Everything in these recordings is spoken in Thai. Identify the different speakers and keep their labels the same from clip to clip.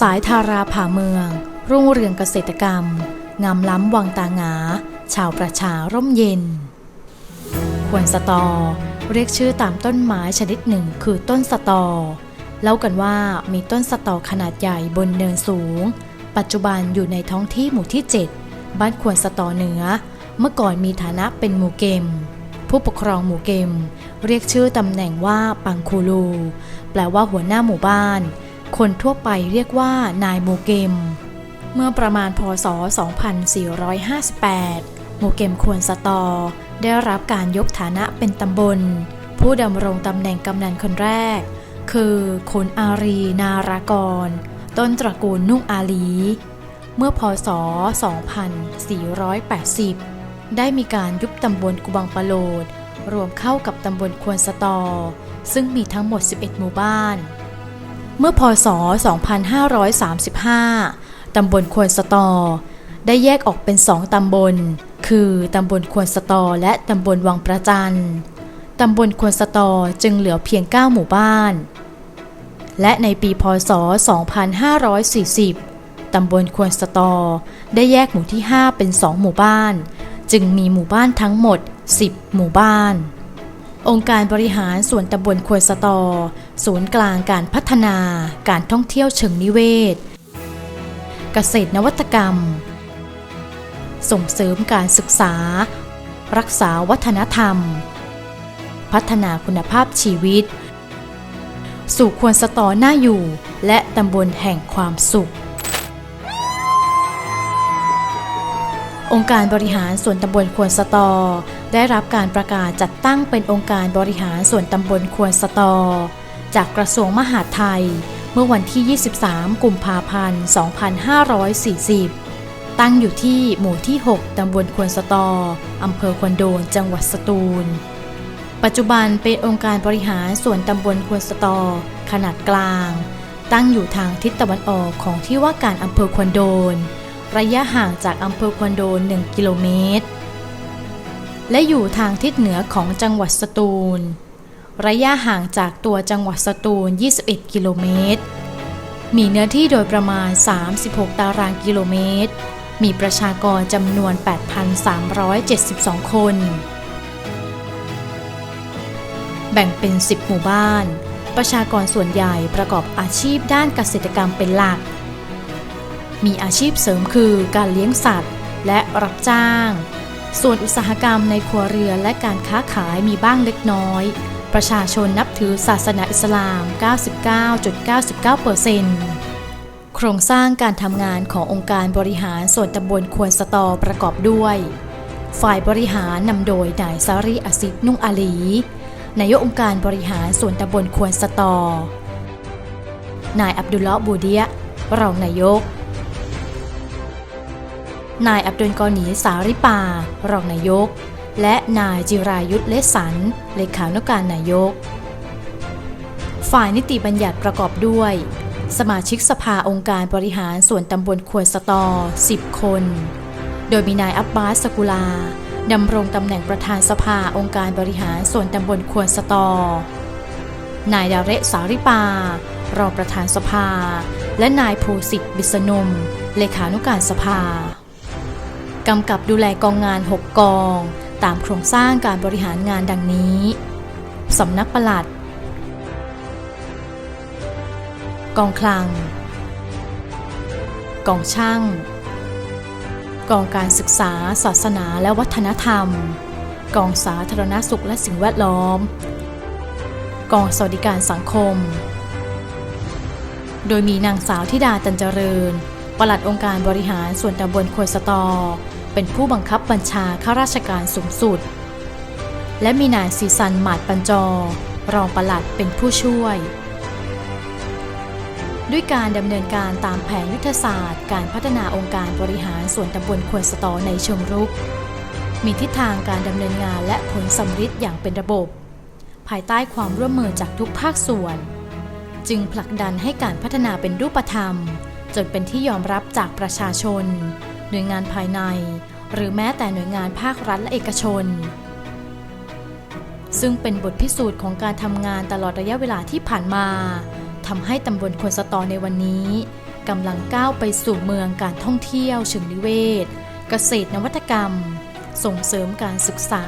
Speaker 1: สายทาราผ่าเมือง รุ่งเรืองเกษตรกรรม งามล้ำวังตางา ชาวประชาร่มเย็น ควรสตอ เรียกชื่อตามต้นไม้ชนิดหนึ่งคือต้นสตอ เล่ากันว่ามีต้นสตอขนาดใหญ่บนเนินสูง ปัจจุบันอยู่ในท้องที่หมู่ที่ 7 บ้านควรสตอเหนือ เมื่อก่อนมีฐานะเป็นหมู่เกม ผู้ปกครองหมู่เกม เรียกชื่อตำแหน่งว่าปังคูลู แปลว่าหัวหน้าหมู่บ้าน คนทั่วไปเรียกว่านายหมู่เกม เมื่อประมาณพศ 2458หมู่เกมควรสตอ ได้รับการยกฐานะเป็นตำบล ผู้ดำรงตำแหน่งกำนันคนแรก คือคุณอารีนารากร ต้นตระกูลนุ่งอาลี เมื่อพศ 2480 ได้มีการยุบตำบลกุบังปะโลด รวมเข้ากับตำบลควรสตอ ซึ่งมีทั้งหมด 11 หมู่บ้าน เมื่อพศ 2535 ตำบลควรสตอ ได้แยกออกเป็นสองตำบล คือตำบลควรสตอและตำบลวังประจันตำบลควรสตอจึงเหลือเพียง 9 หมู่บ้าน และในปีพศ 2540 ตำบลควรสตอ ได้แยกหมู่ที่ 5 เป็น 2 หมู่บ้าน จึงมีหมู่บ้านทั้งหมด 10 หมู่บ้าน องค์การบริหารส่วนตำบลควยสตอ ศูนย์กลางการพัฒนา การท่องเที่ยวเชิงนิเวศ เกษตรนวัตกรรม ส่งเสริมการศึกษา รักษาวัฒนธรรม พัฒนาคุณภาพชีวิต สู่ควรสตอหน้าอยู่ และตำบลแห่งความสุข องค์การบริหารส่วนตำบลควนสตอ ได้รับการประกาศจัดตั้งเป็นองค์การบริหารส่วนตำบลควนสตอ จากกระทรวงมหาดไทย เมื่อวันที่ 23 กุมภาพันธ์ 2540 ตั้งอยู่ที่หมู่ที่ 6 ตำบลควนสตอ อำเภอควนโดน จังหวัดสตูล ปัจจุบันเป็นองค์การบริหารส่วนตำบลควนสตอ ขนาดกลาง ตั้งอยู่ทางทิศตะวันออกของที่ว่าการอำเภอควนโดน ระยะห่างจากอำเภอควนโดน 1 กิโลเมตร และอยู่ทางทิศเหนือของจังหวัดสตูล ระยะห่างจากตัวจังหวัดสตูล 21 กิโลเมตร มีเนื้อที่โดยประมาณ 36 ตารางกิโลเมตร มีประชากรจำนวน 8,372 คน แบ่งเป็น 10 หมู่บ้าน ประชากรส่วนใหญ่ประกอบอาชีพด้านเกษตรกรรมเป็นหลัก มีอาชีพเสริมคือการเลี้ยงสัตว์ และรับจ้าง ส่วนอุตสาหกรรมในครัวเรือนและการค้าขายมีบ้างเล็กน้อย ประชาชนนับถือศาสนาอิสลาม 99.99%โครงสร้างการทำงานขององค์การบริหารส่วนตำบลควนสตอประกอบด้วย ฝ่ายบริหารนำโดยนายซารีอาซิดนุ่งอาลี นายกองค์การบริหารส่วนตำบลควนสตอ นายอับดุลเลาะบูเดียรองนายก นายอับดุลกอนีสาริปา รองนายก และนายจิรายุทธเลสัน เลขานุการนายก ฝ่ายนิติบัญญัติประกอบด้วย สมาชิกสภาองค์การบริหารส่วนตำบลควนสตอ 10 คน โดยมีนายอับบาสสกุลาดำรงตำแหน่งประธานสภาองค์การบริหารส่วนตำบลควนสตอ นายดาเระสาริปา รองประธานสภา และนายภูสิทธิ์บิษนุมเลขานุการสภา กำกับดูแลกองงาน 6 กอง ตามโครงสร้างการบริหารงานดังนี้ สำนักปลัด กองคลัง กองช่าง กองการศึกษา ศาสนาและวัฒนธรรม กองสาธารณสุขและสิ่งแวดล้อม กองสวัสดิการสังคม โดยมีนางสาวธิดาตันเจริญปลัดองค์การบริหารส่วนตำบลควยสตอ เป็นผู้บังคับบัญชาข้าราชการสูงสุด และมีนายสีสันหมาดปัญจอ รองปลัดเป็นผู้ช่วย ด้วยการดำเนินการตามแผนยุทธศาสตร์ การพัฒนาองค์การบริหารส่วนตำบลควนสตอในเชิงรุก มีทิศทางการดำเนินงานและผลสำฤทธิ์อย่างเป็นระบบ ภายใต้ความร่วมมือจากทุกภาคส่วน จึงผลักดันให้การพัฒนาเป็นรูปธรรม จนเป็นที่ยอมรับจากประชาชน หน่วยงานภายใน หรือแม้แต่หน่วยงานภาครัฐและเอกชน ซึ่งเป็นบทพิสูจน์ของการทำงานตลอดระยะเวลาที่ผ่านมาทำให้ตำบลควนสตอในวันนี้กำลังก้าวไปสู่เมืองการท่องเที่ยวเชิงนิเวศ เกษตรนวัตกรรม ส่งเสริมการศึกษา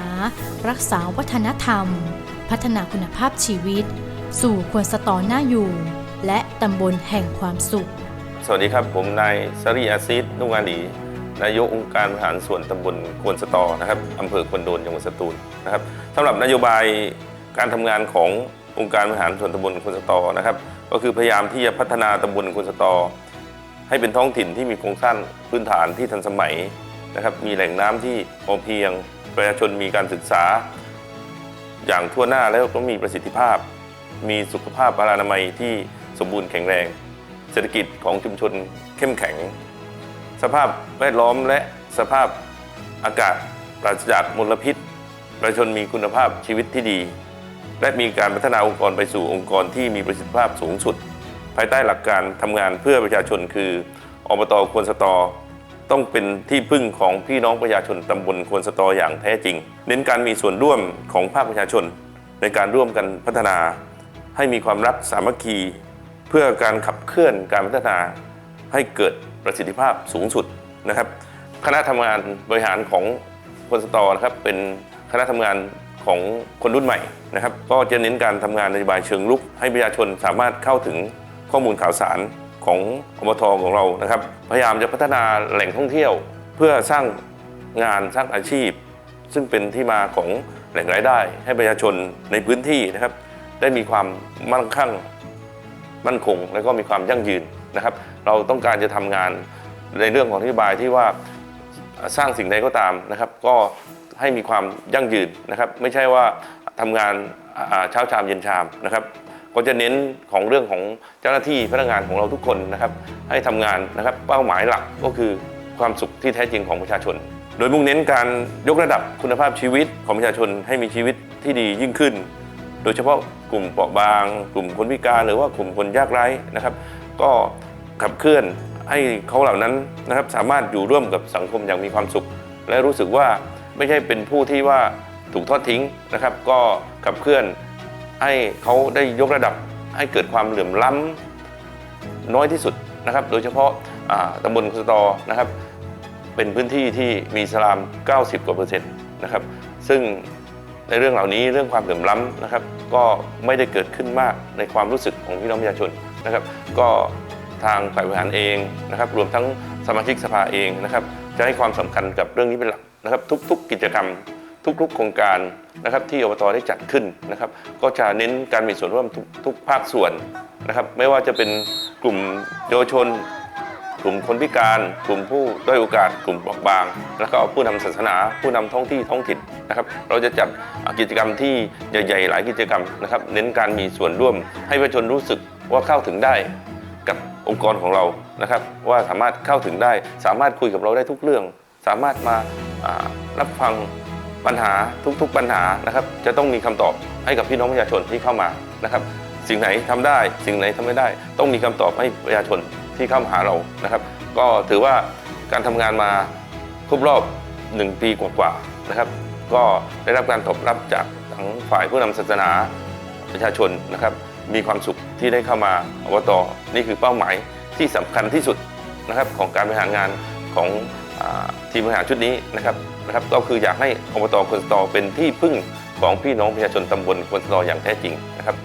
Speaker 1: รักษาวัฒนธรรม พัฒนาคุณภาพชีวิต สู่ควรสตอหน้าอยู่ และตำบลแห่งความสุข
Speaker 2: สวัสดีครับ ผมนายสรีอาซิดนุงอาลี นายกองค์การบริหารส่วนตำบลควนสตอนะครับอำเภอควนโดนจังหวัดสตูลนะครับสำหรับนโยบายการทำงานขององค์การบริหารส่วนตำบลควนสตอนะครับ ก็คือพยายามที่จะพัฒนาตำบลควนสตอ ให้เป็นท้องถิ่นที่มีโครงสร้างพื้นฐานที่ทันสมัยนะครับ มีแหล่งน้ำที่พอเพียง ประชาชนมีการศึกษา อย่างทั่วหน้าแล้วก็มีประสิทธิภาพ มีสุขภาพอนามัยที่สมบูรณ์แข็งแรง เศรษฐกิจของชุมชนเข้มแข็ง สภาพแวดล้อมและสภาพอากาศปราศจากมลพิษ ประชาชนมีคุณภาพชีวิตที่ดี และมีการพัฒนาองค์กรไปสู่องค์กรที่มีประสิทธิภาพสูงสุด ภายใต้หลักการทำงานเพื่อประชาชนคืออบตควนสตอ ต้องเป็นที่พึ่งของพี่น้องประชาชนตำบลควนสตออย่างแท้จริง เน้นการมีส่วนร่วมของภาคประชาชน ในการร่วมกันพัฒนา ให้มีความรักสามัคคี เพื่อการขับเคลื่อนการพัฒนาให้เกิด ประสิทธิภาพสูงสุดนะครับ คณะทำงานบริหารของคนสตอนะครับเป็นคณะทำงานของคนรุ่นใหม่นะครับก็จะเน้นการทำงานนโยบายเชิงลุก ให้ประชาชนสามารถเข้าถึงข้อมูลข่าวสารของอบทของเรานะครับ พยายามจะพัฒนาแหล่งท่องเที่ยว เพื่อสร้างงานสร้างอาชีพ ซึ่งเป็นที่มาของแหล่งรายได้ ให้ประชาชนในพื้นที่นะครับ ได้มีความมั่งคั่ง มั่นคง และก็มีความยั่งยืน นะครับ เราต้องการจะทำงานในเรื่องของนโยบายที่ว่าสร้างสิ่งใดก็ตามนะครับ ก็ให้มีความยั่งยืนนะครับ ไม่ใช่ว่าทำงานเช้าชามเย็นชามนะครับก็จะเน้นของเรื่องของเจ้าหน้าที่พนักงานของเราทุกคนนะครับ ให้ทำงานนะครับเป้าหมายหลักก็คือความสุขที่แท้จริงของประชาชน โดยมุ่งเน้นการยกระดับคุณภาพชีวิตของประชาชนให้มีชีวิตที่ดียิ่งขึ้น โดยเฉพาะกลุ่มเปราะบาง กลุ่มคนพิการหรือว่ากลุ่มคนยากไร้นะครับ ก็ขับเคลื่อนให้เขาเหล่านั้นนะครับสามารถอยู่ร่วมกับสังคมอย่างมีความสุข และรู้สึกว่าไม่ใช่เป็นผู้ที่ว่าถูกทอดทิ้งนะครับ ก็ขับเคลื่อนให้เขาได้ยกระดับให้เกิดความเหลื่อมล้ำน้อยที่สุดนะครับ โดยเฉพาะาตำบลคุสตอนะครับ เป็นพื้นที่ที่มีสลาม 90 กว่าเปอร์เซ็นต์นะครับ ซึ่งในเรื่องเหล่านี้เรื่องความเหลื่อมล้ำนะครับ ก็ไม่ได้เกิดขึ้นมากในความรู้สึกของพี่น้องประชาชน นะครับก็ทางฝ่ายบริหารเองนะครับรวมทั้งสมาชิกสภาเองนะครับจะให้ความสำคัญกับเรื่องนี้เป็นหลักนะครับทุก ๆ กิจกรรม ทุกๆ โครงการนะครับที่อบตได้จัดขึ้นนะครับ ก็จะเน้นการมีส่วนร่วมทุกภาคส่วนนะครับ ไม่ว่าจะเป็นกลุ่มเยาวชน กลุ่มคนพิการ กลุ่มผู้ด้อยโอกาส กลุ่มเปราะบาง แล้วก็ผู้นำศาสนา ผู้นำท้องที่ท้องถิ่นนะครับ เราจะจัดกิจกรรมที่ใหญ่ ๆ หลายกิจกรรมนะครับ เน้นการมีส่วนร่วมให้ประชาชนรู้สึก ว่าเข้าถึงได้กับองค์กรของเรานะครับ ว่าสามารถเข้าถึงได้ สามารถคุยกับเราได้ทุกเรื่อง สามารถมารับฟังปัญหาทุกๆปัญหานะครับ จะต้องมีคำตอบให้กับพี่น้องประชาชนที่เข้ามานะครับ สิ่งไหนทำได้ สิ่งไหนทำไม่ได้ ต้องมีคำตอบให้ประชาชนที่เข้ามาหาเรานะครับ ก็ถือว่าการทำงานมาครบรอบ 1 ปีกว่าๆนะครับ ก็ได้รับการตอบรับจากทั้งฝ่ายผู้นำศาสนาประชาชนนะครับ มีความสุขที่ได้เข้ามาอบตนี่คือเป้าหมายที่สำคัญที่สุดนะครับของการบริหารงานของอทีมบริหารชุดนี้นะครับนะครับ ก็คืออยากให้อบตคนสตอเป็นที่พึ่งของพี่น้องประชาชนตำบลคนสตออย่างแท้จริงนะครับ